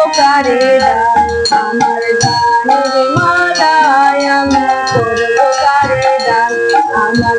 উপকারে আমার গানের মালায় আমি করব কারে দান আমার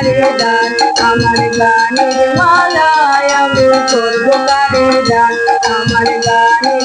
কারের গান আমার গানের মালায় আমি করব কারের আমার গানের